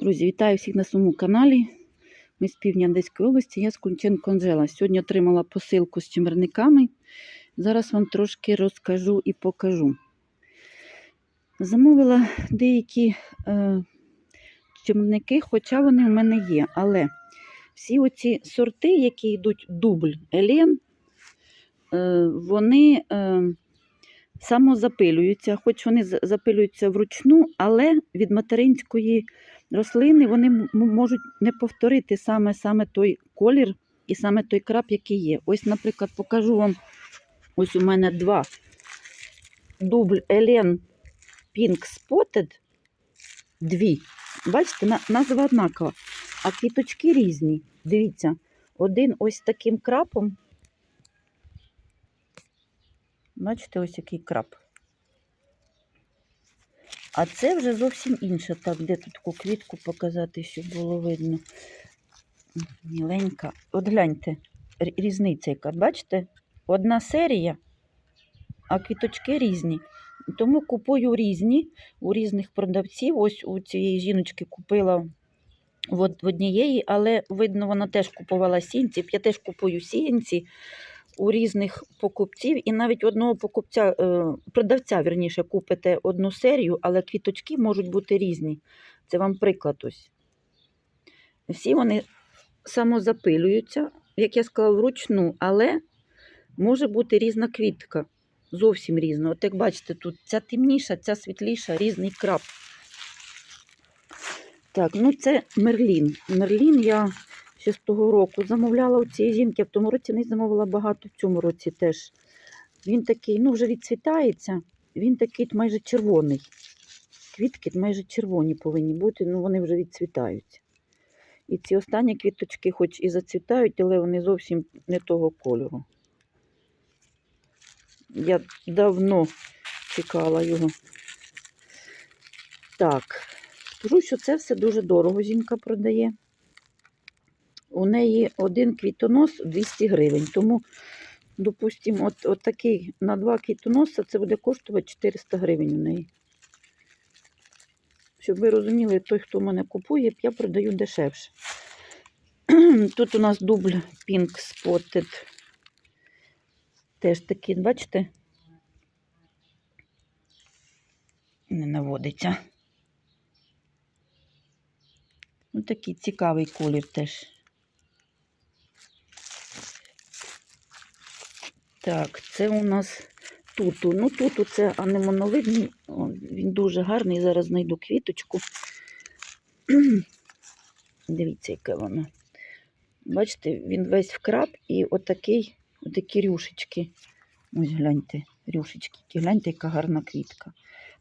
Друзі, вітаю всіх на своєму каналі. Ми з півдня Одеської області, я з Кунченко Анжела. Сьогодні отримала посилку з чимерниками. Зараз вам трошки розкажу і покажу. Замовила деякі е, чимерники, хоча вони в мене є. Але всі оці сорти, які йдуть дубль Елен, е, вони е, самозапилюються, хоч вони запилюються вручну, але від материнської рослини вони можуть не повторити саме, саме той колір і саме той крап, який є. Ось, наприклад, покажу вам. Ось у мене два дубль Елен Pink Spotted. Дві. Бачите, назва однакова, а квіточки різні. Дивіться, один ось таким крапом. Бачите, ось який крап. А це вже зовсім інше. Так, де тут таку квітку показати, щоб було видно. Міленька. От гляньте, рі- різниця яка. Бачите? Одна серія, а квіточки різні. Тому купую різні у різних продавців. Ось у цієї жіночки купила в однієї, але видно, вона теж купувала сінці. Я теж купую сінці у різних покупців, і навіть одного покупця, е, продавця, верніше, купите одну серію, але квіточки можуть бути різні. Це вам приклад ось. Всі вони самозапилюються, як я сказала, вручну, але може бути різна квітка. Зовсім різна. От як бачите, тут ця темніша, ця світліша, різний крап. Так, ну це Мерлін. Мерлін я ще з того року замовляла у цієї жінки, в тому році не замовила багато, в цьому році теж. Він такий, ну вже відцвітається, він такий майже червоний. Квітки майже червоні повинні бути, ну вони вже відцвітаються. І ці останні квіточки, хоч і зацвітають, але вони зовсім не того кольору. Я давно чекала його. Так, скажу, що це все дуже дорого жінка продає. У неї один квітонос 200 гривень. Тому, допустимо, от, от такий на два квітоноса це буде коштувати 400 гривень у неї. Щоб ви розуміли, той, хто мене купує, я продаю дешевше. Тут у нас дубль Pink Spotted. Теж такий, бачите? Не наводиться. Ось такий цікавий колір теж. Так, це у нас туту. Ну, туту це анемоновидний, він дуже гарний. Зараз знайду квіточку. Дивіться, яке воно. Бачите, він весь вкраб і отакий, отакі рюшечки. Ось гляньте, рюшечки. Гляньте, яка гарна квітка.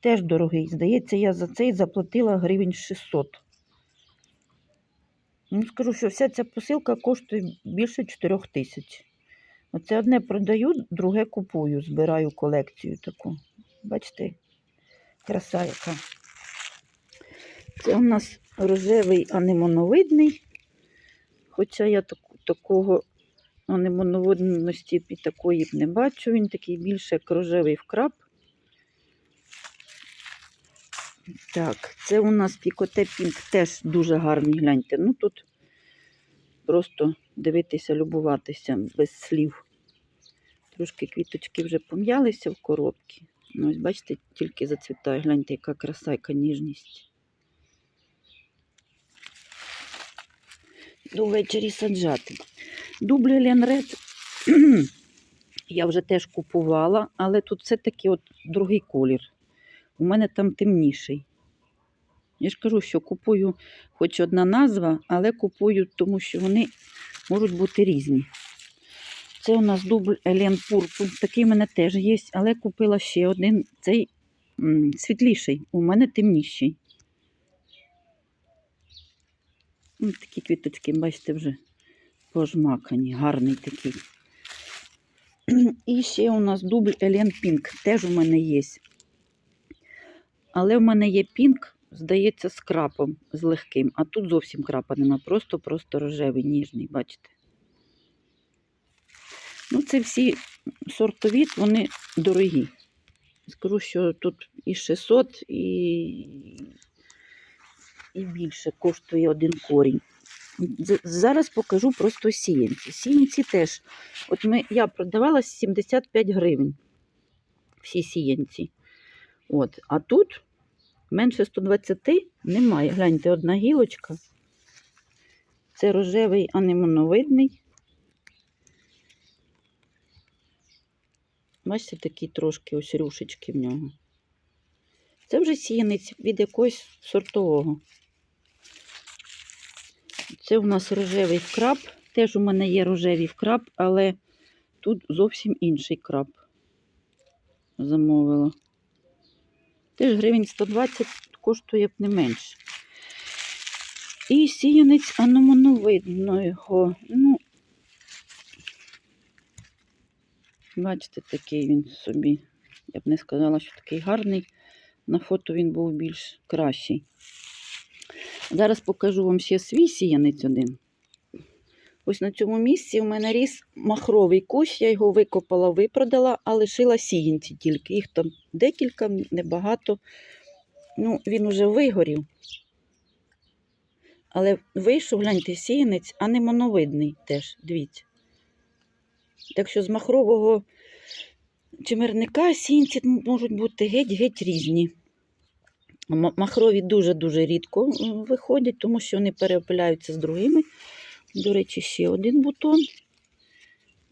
Теж дорогий. Здається, я за цей заплатила гривень 600. Ну, скажу, що вся ця посилка коштує більше 4 тисяч. Оце одне продаю, друге купую, збираю колекцію таку. Бачите, краса яка. Це у нас рожевий анемоновидний. Хоча я таку, такого анемоновидності і такої б не бачу. Він такий більше як рожевий вкраб. Так, це у нас пікоте пінк теж дуже гарний, гляньте. Ну тут просто дивитися, любуватися без слів. Трошки квіточки вже пом'ялися в коробці. Ну, ось бачите, тільки зацвітає. Гляньте, яка краса, яка ніжність. До ввечері саджати. Дубль Ленред я вже теж купувала, але тут все-таки от другий колір. У мене там темніший. Я ж кажу, що купую хоч одна назва, але купую, тому що вони можуть бути різні. Це у нас дубль Елен Пурпу. Такий в мене теж є, але купила ще один. Цей світліший, у мене темніший. Ось такі квіточки, бачите, вже пожмакані, гарний такий. І ще у нас дубль Елен Пінк. Теж у мене є. Але в мене є пінк, здається, з крапом, з легким. А тут зовсім крапа нема, просто-просто рожевий, ніжний, бачите. Ну, це всі сортові, вони дорогі. Скажу, що тут і 600, і і більше коштує один корінь. Зараз покажу просто сіянці. Сіянці теж. От ми, я продавала 75 гривень. Всі сіянці. От. А тут менше 120 немає. Гляньте, одна гілочка. Це рожевий анемоновидний. Бачите, такі трошки ось рюшечки в нього. Це вже сіянець від якогось сортового. Це у нас рожевий вкраб. Теж у мене є рожевий вкраб, але тут зовсім інший краб замовила. Теж гривень 120 коштує б не менше. І сіянець аномоновидного. Ну, бачите, такий він собі. Я б не сказала, що такий гарний. На фото він був більш кращий. Зараз покажу вам ще свій сіянець один. Ось на цьому місці у мене ріс махровий кущ, я його викопала, випродала, а лишила сіянці тільки. Їх там декілька, небагато. Ну, він уже вигорів. Але вийшов, гляньте, сіянець, а не моновидний теж, дивіться. Так що з махрового чимерника сіянці можуть бути геть-геть різні. Махрові дуже-дуже рідко виходять, тому що вони переопиляються з другими. До речі, ще один бутон.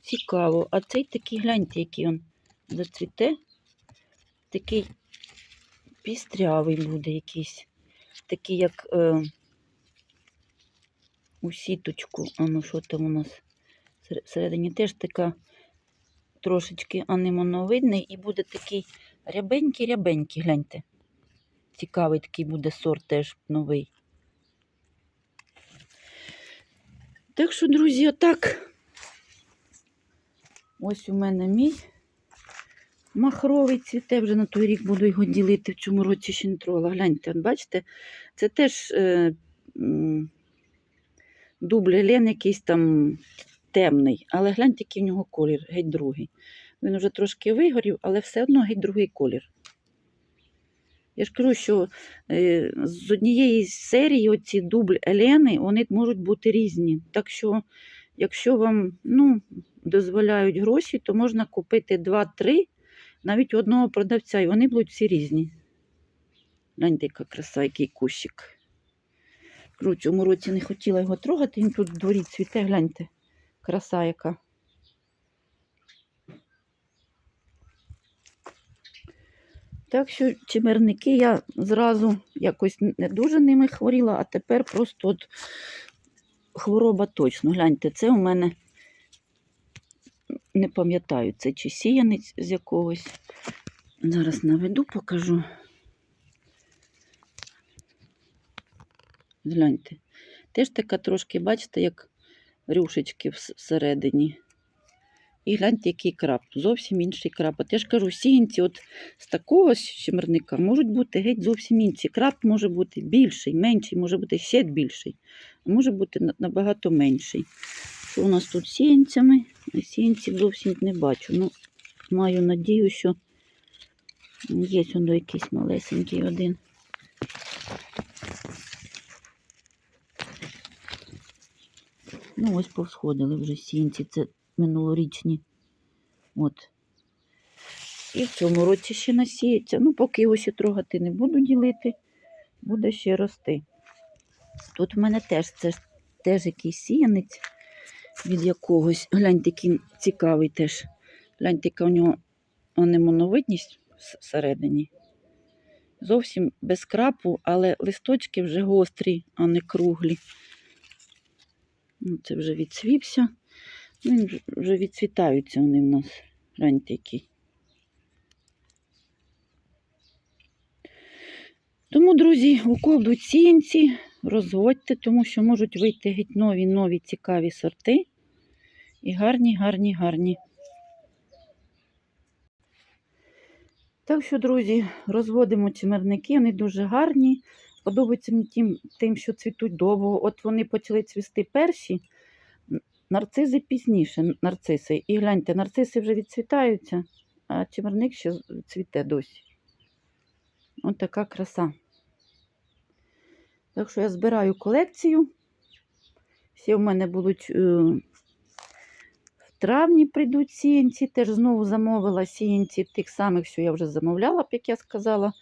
Цікаво. А цей такий, гляньте, який він зацвіте. Такий пістрявий буде якийсь. Такий, як е, у сіточку. А ну що там у нас всередині теж така трошечки анемоновидний і буде такий рябенький-рябенький, гляньте. Цікавий такий буде сорт теж новий. Так що, друзі, отак. Ось у мене мій махровий цвіте, вже на той рік буду його ділити, в цьому році ще не трогала. Гляньте, от бачите, це теж е, дубль Елен якийсь там темний, але гляньте, який в нього колір, геть другий. Він вже трошки вигорів, але все одно геть другий колір. Я ж кажу, що е, з однієї серії оці дубль Елени вони можуть бути різні. Так що, якщо вам ну, дозволяють гроші, то можна купити 2-3 навіть у одного продавця, і вони будуть всі різні. Гляньте, яка краса, який кущик. В цьому році не хотіла його трогати, він тут в дворі цвіте, гляньте, краса яка. Так що чимерники я зразу якось не дуже ними хворіла, а тепер просто от хвороба точно. Гляньте, це у мене не пам'ятаю, це чи сіянець з якогось. Зараз наведу, покажу. Гляньте. Теж така трошки, бачите, як рюшечки всередині. І гляньте, який краб. Зовсім інший краб. От я ж кажу, сіянці от з такого щемерника можуть бути геть зовсім інші. Краб може бути більший, менший, може бути ще більший, а може бути набагато менший. Що у нас тут з сіянцями? Сіянців зовсім не бачу. Ну, маю надію, що є воно якийсь малесенький один. Ну, ось повсходили вже сінці, це минулорічні. От. І в цьому році ще насіється. Ну, поки його ще трогати не буду ділити, буде ще рости. Тут в мене теж це теж якийсь сіянець від якогось. Гляньте, який цікавий теж. Гляньте, яка у нього анемоновидність всередині. Зовсім без крапу, але листочки вже гострі, а не круглі. Ну, Це вже відцвівся. Ну, вже- відцвітаються вони в нас. Гляньте. Тому, друзі, у кого будуть сіянці, розводьте, тому що можуть вийти геть нові, нові цікаві сорти. І гарні, гарні, гарні. Так що, друзі, розводимо чимерники, вони дуже гарні. Подобається мені тим, тим, що цвітуть довго. От вони почали цвісти перші, нарцизи пізніше, нарциси. І гляньте, нарциси вже відцвітаються, а чимерник ще цвіте досі. От така краса. Так що я збираю колекцію. Всі в мене будуть е, в травні прийдуть сіянці. Теж знову замовила сіянці тих самих, що я вже замовляла, як я сказала,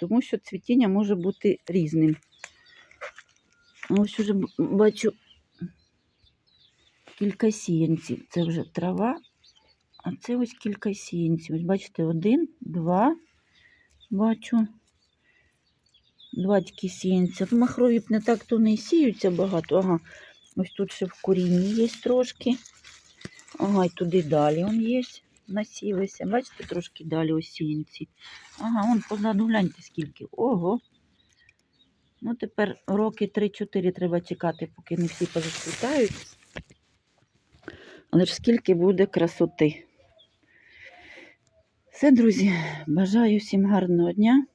тому що цвітіння може бути різним. Ось уже бачу кілька сіянців. Це вже трава, а це ось кілька сіянців. Ось бачите, один, два, бачу. Два сіянці. От Махрові б не так то не сіються багато. Ага, ось тут ще в корінні є трошки. Ага, і туди далі он є. Насілися. Бачите, трошки далі ось сіянці. Ага, он позаду гляньте скільки. Ого. Ну, тепер роки 3-4 треба чекати, поки не всі позацвітають. Але ж скільки буде красоти. Все, друзі, бажаю всім гарного дня.